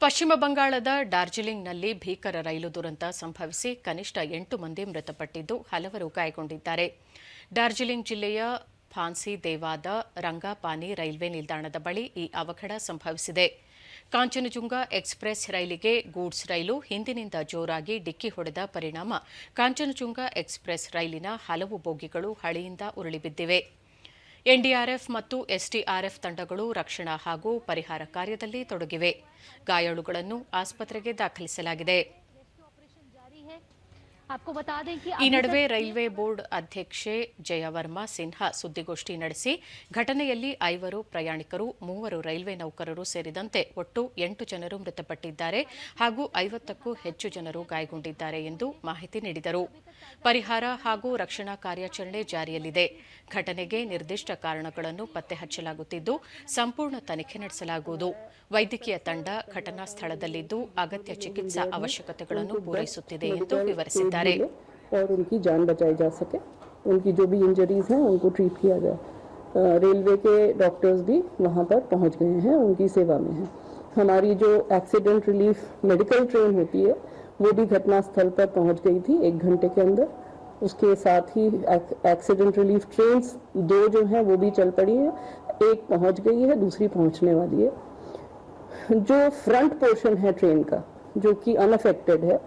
ಪಶ್ಚಿಮ ಬಂಗಾಳದ ಡಾರ್ಜಿಲಿಂಗ್ನಲ್ಲಿ ಭೀಕರ ರೈಲು ದುರಂತ ಸಂಭವಿಸಿ ಕನಿಷ್ಠ ಎಂಟು ಮಂದಿ ಮೃತಪಟ್ಟಿದ್ದು ಹಲವರು ಗಾಯಗೊಂಡಿದ್ದಾರೆ. ಡಾರ್ಜಿಲಿಂಗ್ ಜಿಲ್ಲೆಯ ಫಾನ್ಸಿ ದೇವಾದ ರಂಗಾಪಾನಿ ರೈಲ್ವೆ ನಿಲ್ದಾಣದ ಬಳಿ ಈ ಅವಘಡ ಸಂಭವಿಸಿದೆ. ಕಾಂಚನಜುಂಗ ಎಕ್ಸ್ಪ್ರೆಸ್ ರೈಲಿಗೆ ಗೂಡ್ಸ್ ರೈಲು ಹಿಂದಿನಿಂದ ಜೋರಾಗಿ ಡಿಕ್ಕಿ ಹೊಡೆದ ಪರಿಣಾಮ ಕಾಂಚನಜುಂಗ ಎಕ್ಸ್ಪ್ರೆಸ್ ರೈಲಿನ ಹಲವು ಬೋಗಿಗಳು ಹಳಿಯಿಂದ ಉರುಳಿಬಿದ್ದಿವೆ ಎನ್ಡಿಆರ್ಎಫ್ ಮತ್ತು ಎಸ್ಡಿಆರ್ಎಫ್ ತಂಡಗಳು ರಕ್ಷಣಾ ಹಾಗೂ ಪರಿಹಾರ ಕಾರ್ಯದಲ್ಲಿ ತೊಡಗಿವೆ. ಗಾಯಾಳುಗಳನ್ನು ಆಸ್ಪತ್ರೆಗೆ ದಾಖಲಿಸಲಾಗಿದೆ. ಈ ನಡುವೆ ರೈಲ್ವೆ ಬೋರ್ಡ್ ಅಧ್ಯಕ್ಷೆ ಜಯವರ್ಮ ಸಿನ್ಹಾ ಸುದ್ದಿಗೋಷ್ಠಿ ನಡೆಸಿ ಘಟನೆಯಲ್ಲಿ ಐವರು ಪ್ರಯಾಣಿಕರು ಮೂವರು ರೈಲ್ವೆ ನೌಕರರು ಸೇರಿದಂತೆ ಒಟ್ಟು ಎಂಟು ಜನರು ಮೃತಪಟ್ಟಿದ್ದಾರೆ ಹಾಗೂ ಐವತ್ತಕ್ಕೂ ಹೆಚ್ಚು ಜನರು ಗಾಯಗೊಂಡಿದ್ದಾರೆ ಎಂದು ಮಾಹಿತಿ ನೀಡಿದರು. ಪರಿಹಾರ ಹಾಗೂ ರಕ್ಷಣಾ ಕಾರ್ಯಾಚರಣೆ ಜಾರಿಯಲ್ಲಿದೆ. ಘಟನೆಗೆ ನಿರ್ದಿಷ್ಟ ಕಾರಣಗಳನ್ನು ಪತ್ತೆ ಹಚ್ಚಲಾಗುತ್ತಿದ್ದು ಸಂಪೂರ್ಣ ತನಿಖೆ ನಡೆಸಲಾಗುವುದು. ವೈದ್ಯಕೀಯ ತಂಡ ಘಟನಾ ಸ್ಥಳದಲ್ಲಿದ್ದು ಅಗತ್ಯ ಚಿಕಿತ್ಸಾ ಅವಶ್ಯಕತೆಗಳನ್ನು ಪೂರೈಸುತ್ತಿದೆ ಎಂದು ವಿವರಿಸಿದ್ದಾರೆ. और उनकी जान बचाई जा सके। उनकी जो भी इंजरीज हैं, उनको ट्रीट किया जाए रेलवे के डॉक्टर्स भी वहाँ पर पहुँच गए हैं, उनकी सेवा में हैं। हमारी जो एक्सीडेंट रिलीफ मेडिकल ट्रेन होती है, वो भी घटना स्थल पर पहुँच गई थी एक घंटे के अंदर। उसके साथ ही एक्सीडेंट रिलीफ ट्रेन दो जो हैं, वो भी चल पड़ी हैं। एक पहुँच गई है, दूसरी पहुँचने वाली है। जो फ्रंट पोर्शन है ट्रेन का, जो कि अनअफेक्टेड है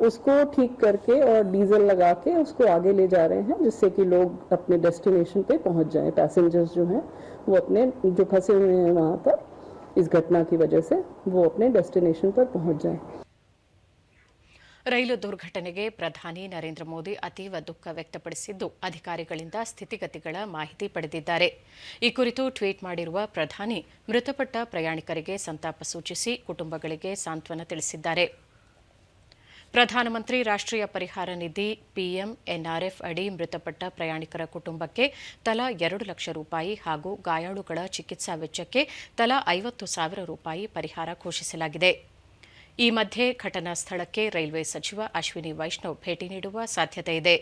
उसको ठीक करके और डीजल लगा के उसको आगे ले जा रहे हैं जिससे कि लोग अपने डेस्टिनेशन पे पहुंच जाएं पैसेंजर्स जो हैं वो अपने जो फंसे हुए हैं वहाँ पर इस घटना की वजह से वो अपने डेस्टिनेशन पर पहुंच जाएं ರೈಲು ದುರ್ಘಟನೆಗೆ ಪ್ರಧಾನಿ ನರೇಂದ್ರ ಮೋದಿ ಅತೀವ ದುಃಖ ವ್ಯಕ್ತಪಡಿಸಿದ್ದು ಅಧಿಕಾರಿಗಳಿಂದ ಸ್ಥಿತಿಗತಿಗಳ ಮಾಹಿತಿ ಪಡೆದಿದ್ದಾರೆ ಈ ಕುರಿತು ಟ್ವೀಟ್ ಮಾಡಿರುವ ಪ್ರಧಾನಿ ಮೃತಪಟ್ಟ ಪ್ರಯಾಣಿಕರಿಗೆ ಸಂತಾಪ ಸೂಚಿಸಿ ಕುಟುಂಬಗಳಿಗೆ ಸಾಂತ್ವನ ತಿಳಿಸಿದ್ದಾರೆ ಪ್ರಧಾನಮಂತ್ರಿ ರಾಷ್ಟ್ರೀಯ ಪರಿಹಾರ ನಿಧಿ ಪಿಎಂ ಎನ್ಆರ್ಎಫ್ ಅಡಿ ಮೃತಪಟ್ಟ ಪ್ರಯಾಣಿಕರ ಕುಟುಂಬಕ್ಕೆ ತಲಾ ಎರಡು ಲಕ್ಷ ರೂಪಾಯಿ ಹಾಗೂ ಗಾಯಾಳುಗಳ ಚಿಕಿತ್ಸಾ ವೆಚ್ಚಕ್ಕೆ ತಲಾ ಐವತ್ತು ಸಾವಿರ ರೂಪಾಯಿ ಪರಿಹಾರ ಘೋಷಿಸಲಾಗಿದೆ. ಈ ಮಧ್ಯೆ ಘಟನಾ ಸ್ಥಳಕ್ಕೆ ರೈಲ್ವೆ ಸಚಿವ ಅಶ್ವಿನಿ ವೈಷ್ಣವ್ ಭೇಟಿ ನೀಡುವ ಸಾಧ್ಯತೆ ಇದೆ.